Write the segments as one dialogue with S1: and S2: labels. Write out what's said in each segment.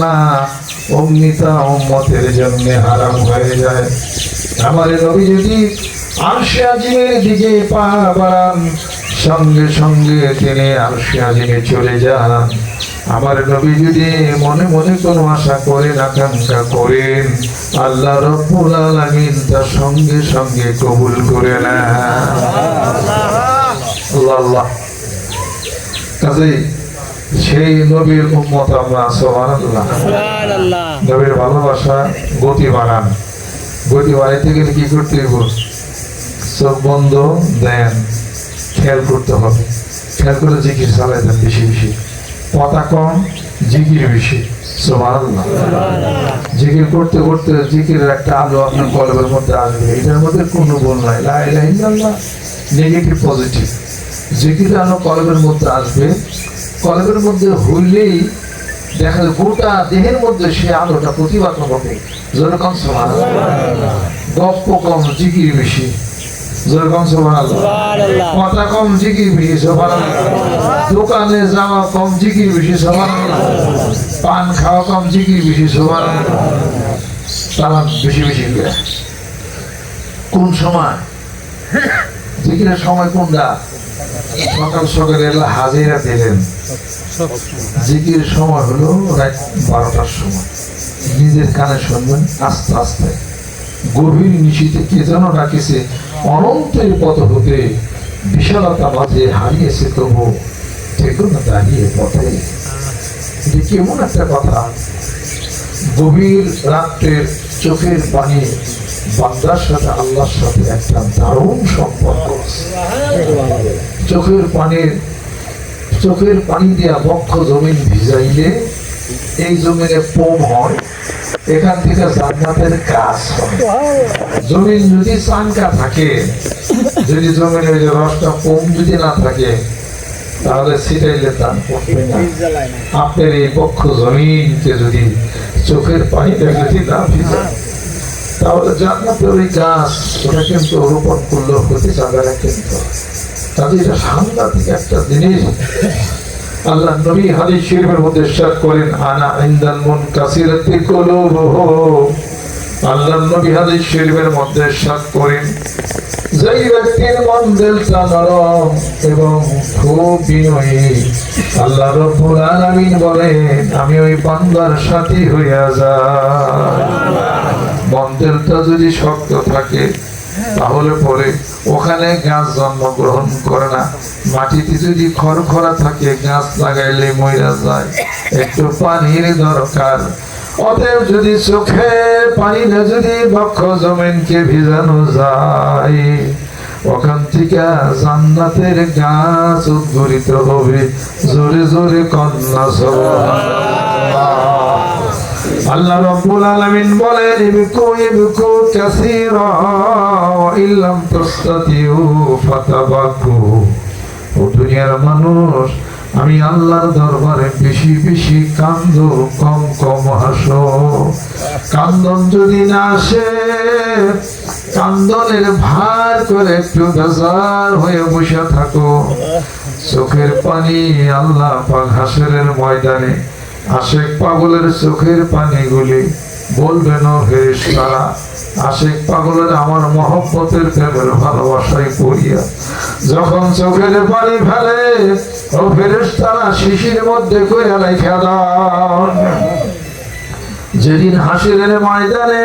S1: না অগ্নিতা উম্মতের জন্য হারাম হয়ে যায়। আমার নবী যদি আরশে আজিমের দিকে পা বাড়ান সঙ্গে সঙ্গে তিনি আরশে আজিমে চলে যান। আমার নবী যদি মনে মনে কোনো আশা করেন আকাঙ্ক্ষা করেন আল্লাহ রব্বুল আলামিন তার সঙ্গে সঙ্গে কবুল করে না আল্লাহ কাজেই সেই নবীর উম্মত আমরা সুবহানাল্লাহ। নবীর ভালোবাসা গতি বাড়ান। গতি বাড়াইতে গেলে কি করতে হইব? চোখ বন্ধ দেন খেয়াল করতে হবে। খেয়াল করে জিকির চালাই দেন বেশি বেশি। কথা কম জিকির বেশি সুবহানাল্লাহ। জিকির করতে করতে জিকিরের একটা আলো আপনার কলবের মধ্যে আসবে। এটার মধ্যে কোনো বল নাই। লা ইলাহা ইল্লাল্লাহ। নেগেটিভ পজিটিভ জিকির আলো কলবের মধ্যে আসবে। কলবের মধ্যে হইলেই দেখা যায় গোটা দেহের মধ্যে সে আলোটা প্রতিবাদ হবে যেরকম সমান গপ্প কম জিকির বেশি। যেরকম সমান
S2: সুবহানাল্লাহ।
S1: কথা কম জিকির বেশি সমান দোকানে যাওয়া কম জিকির বেশি সমান পান খাওয়া কম জিকির বেশি সমান তারা বেশি বেশি করে। কোন সময়? জিকিরের সময় কোনটা? সকাল সকালে এলা হাজিরা দিলেন। জিকির সময় হলো রাত বারোটার সময়। নিজের কানে শুনবেন, আস্তে আস্তে। গভীর নিশীতে কে যেন ডাকিছে, অনন্তের পথ হতে বিশালতা মাঝে হারিয়েছে তবু থেকো না দাঁড়িয়ে পথে। এটা কেমন একটা কথা। গভীর রাত্রের চোখের পানি বান্দার সাথে আল্লাহর সাথে একটা দারুণ সম্পর্ক আছে। চোখের পানির চোখের পানি দিয়া বক্ষ জমিন ভিজাইলে এই জমিনে পোম হয়, এখান থেকে জান্নাতের কাজ জমিন যদি চাঙ্কা থাকে, যদি জমিনে ওই যে রসটা পোম যদি না থাকে, তাহলে ছিটাইলে দান করবে না। আপনার এই পক্ষ জমিনকে যদি চোখের পানিটা যদি না ভিজে তাহলে জান্নাতের ওই গাছ, ওটা কিন্তু রোপণ করলেও যাবে না কিন্তু তাদের সাংঘাতিক একটা জিনিস। আল্লাহ নবী হাদিস শরীফের মধ্যে ইরশাদ করেন, আনা ইনদাল মুনকাসিরাতি কুলুবুহু আল্লাহ নবী হাদিস শরীফের মধ্যে ইরশাদ করেন যেই ব্যক্তির মন দিলটা নরম এবং খুব বিনয়ী। আল্লাহ রব্বুল আলামিন বলেন, আমি ওই বান্দার সাথী হইয়া যাই। মন দিলটা যদি শক্ত থাকে তাহলে পরে ওখানে গাছ জন্মগ্রহণ করে না। মাটিতে যদি খড়খড়া থাকে, গাছ লাগাইলে মইরা যায়। একটু পানির দরকার। অতএব যদি চোখে পানি না যদি বক্ষ জমিনকে ভিজানো যায়, ওখান থেকে জান্নাতের গাছ উদ্গরিত হবে। জোরে জোরে কন্যা সুবহানাল্লাহ। আল্লাহ রব্বুল আলামিন বলেন, ইবকু ইবকু কাসীরা, ওয়া ইল্লাম তাস্তাতিউ ফাতাবাকু। ও দুনিয়ার মানুষ, আমি আল্লাহর দরবারে বেশি বেশি কান্দ কম কম হাসো। কান্দন যদি না আসে, কান্দনের ভার করে একটু বেজার হয়ে বসে থাকো। চোখের পানি আল্লাহ পাক হাসরের ময়দানে আশেক পাগলের চোখের পানিগুলি বলবেন ও ফেরেশতারা আশেক পাগলের আমার মহব্বতের প্রেমের ভালোবাসায় পড়িয়া, যখন চোখের পানি ফেলে, ও ফেরেশতারা শিশির মধ্যে কইয়া লেখা দাও। যেদিন হাসিরের ময়দানে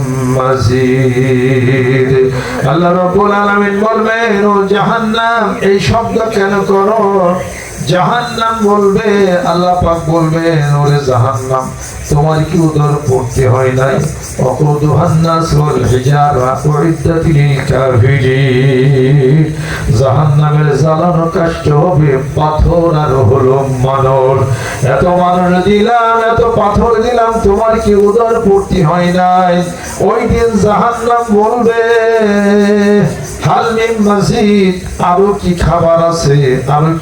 S1: মাজিদ আল্লাহ রাব্বুল আলামিন বলবেন ও জাহান্নাম এই শব্দ কেন করো? জাহান্নাম বলবে, আল্লাহ পাক বলবেন ওরে জাহান্নাম, তোমার কি উদর পড়তে হয় নাই? অকুদুহান নাস ওয়াল হিজারা উইদ্দাত লিল জাহান্নামের জ্বালানো কাষ্ট হবে পাথর আর হলো মানর। এত মানুষ দিলাম, এত পাথর দিলাম, তোমার কি উদর পূর্তি হয় নাই? ওই দিন জাহান্নাম বলবে মিন আরও কি খাবার আছে?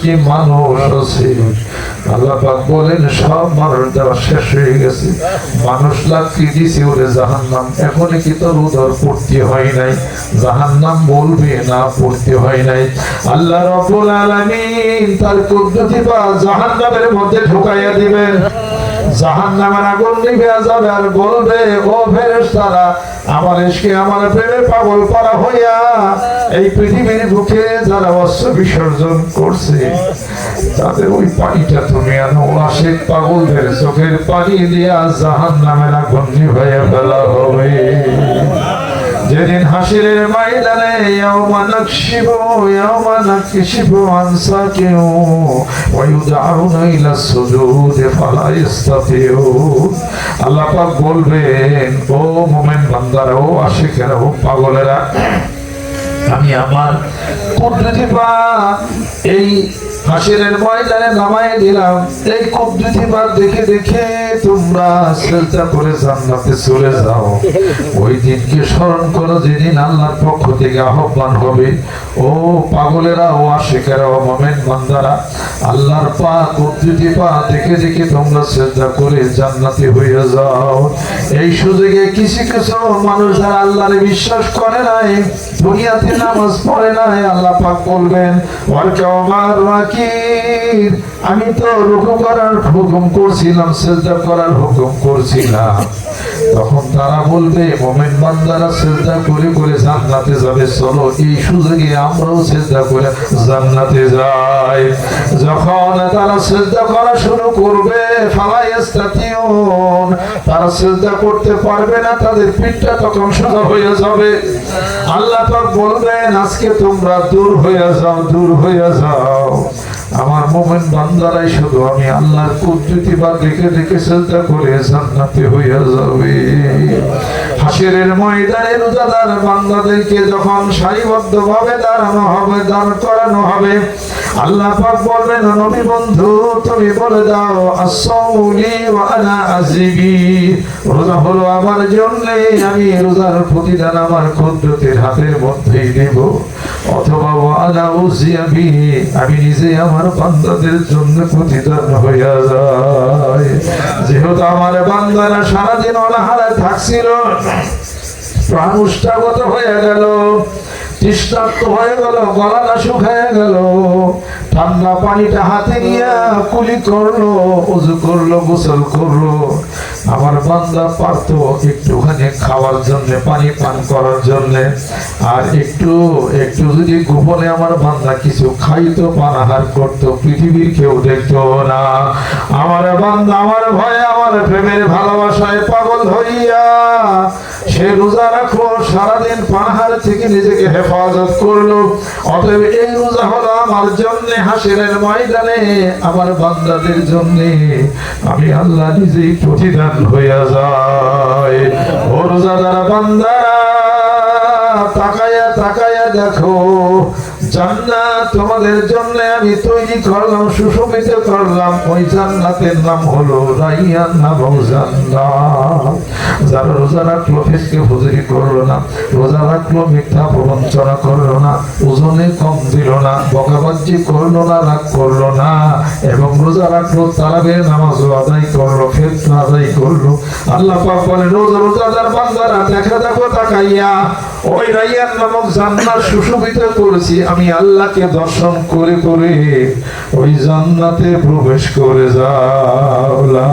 S1: কি মানুষ আছে? আল্লাহ এখনও কি তোর উদর পড়তে হয় নাই? জাহান্নাম বলবে না পড়তে হয় নাই। আল্লাহ রব্বুল আলামিন তার কুদরতি বা জাহান্নামের মধ্যে ঢুকাইয়া দিবেন। জাহান নামের আগুন নিভে যাবে আর বলবে, ও ফেরেশতারা, আমার এসকে আমার প্রেমে পাগল করা হইয়া এই পৃথিবীর বুকে যারা অস্ত্র বিসর্জন করছে, তাদের ওই পানিটা তুমি আনো। আশেক পাগলদের চোখের পানি দিয়া জাহান নামের আগুন নিভাইয়া ফেলা হবে। যেদিন হাসিরের ময়দানে ইয়াউমা নাকশিবু ইয়াউমা নাকশিবু আন সাকিউ ওয়া ইউদআউনা ইলা সুজুদ ফালা ইস্তাতিউন আল্লাহ পাক বলবেন, ও মুমিন বান্দারা, ও আশিকেরা, ও পাগলেরা, আমি আমার কুদরতি পা এই হাসিরের ময়দানে নামাই দিলাম। এই কুদরতি পা দেখে দেখে তোমরা চেষ্টা করে জান্নাতে চলে যাও। ওই দিনকে স্মরণ করো যেদিন আল্লাহর পক্ষ থেকে আহ্বান হবে। ও পাগলেরা, ও আশিকেরা, ও মোমেন বান্দারা, আল্লাহর পা কুদরতি পা দেখে দেখে তোমরা চেষ্টা করে জান্নাতে হয়ে যাও। এই সুযোগে কিছু কিছু মানুষ যারা আল্লাহরে বিশ্বাস করে নাই দুনিয়াতে নামাজ পড়ে নাই, আল্লাহ পাক বলবেন আমি তো রুকু করার হুকুম করছিলাম, সেজদা করার হুকুম করছিলাম। তখন তারা বলবে, মোমেন বান্দারা সেজদা করে করে জান্নাতে যাবে, চলো, এই সুযোগে আমরাও সেজদা করে জান্নাতে যাই। যখন তারা সেজদা করা শুরু করবে ফালাইস্তাতিউন তারা সেজদা করতে পারবে না, তাদের পিঠটা তখন সোজা হয়ে যাবে। আল্লাহ পাক বলবেন আজকে তোমরা দূর হইয়া যাও, দূর হইয়া যাও। আমার মোমেন বান্দারাই শুধু আমি, আল্লাহর কুদ্রুতি বা দেখে দেখে চিন্তা করে জান্নাতে হইয়া যাবে। হাসিরের ময়দানে রোজাদার বান্দাদেরকে যখন সারিবদ্ধ ভাবে দাঁড়ানো হবে, দাঁড় করানো হবে আল্লাহ পাক নবী বন্ধু, তুমি বলে দাও ওয়া আনা আজিবি রোজা হলো আমার জন্য, আমি রোজার প্রতিদান আমার কুদরতের হাতের মধ্যেই দেব। অথবা ওয়া আনা উজিয়াবি আমি নিজে আমার বান্দাদের জন্য প্রতিদান হইয়া যেহেতু আমার বান্দারা সারাদিন অনাহারে থাকছিল প্রাণ উষ্ঠাগত হয়ে গেল তৃষ্ণার্ত হয়ে গেল গলাটা শুকায় গেল। ঠান্ডা পানিটা হাতে নিয়ে কুলি করল, উজু করল, গোসল করল। আমার বান্দা পারতো একটুখানি খাওয়ার জন্য, পানি পান করার জন্য। আর একটু একটু যদি গোপনে আমার বান্দা কিছু খাইতো পানাহার করতো, পৃথিবীর কেউ দেখতো না। আমার বান্দা আমার ভয়ে, আমার প্রেমের ভালোবাসায় পাগল হইয়া সে রোজা রাখো সারাদিন পাহাড় থেকে নিজেকে হেফাজত করল। অতএব এই রোজা হলো আমার জন্য হাসিরের ময়দানে, আমার বান্দাদের জন্য। আমি আল্লাহ নিজেই প্রতিদান হইয়া যায় ও রোজাদার বান্দারা, তাকায়া তাকায়া দেখো। জান্নাত তোমাদের জন্য আমি তৈরি করলাম, সুশোভিত করলাম। ওই জান্নাতের নাম হলো রাইয়ান জান্নাত। যারা রোজা রাখল ফেসকে হুজুরি করল না। রোজা রাখল, মিথ্যা প্রবঞ্চনা করল না। ওজনে কম দিল না বকাবাজি করল না, রাগ করল না। এবং রোজা রাখল তারাবের নামাজও আদায় করল ফেতনা আদায় করল। আল্লাহ পাক বলে রোজা রোজাদার দেখো তাকাইয়া ওই রাইয়ান নামক জান্নাত সুশোভিত করেছি। আমি আল্লাহকে দর্শন করে করে ওই জান্নাতে প্রবেশ করে যাও। লা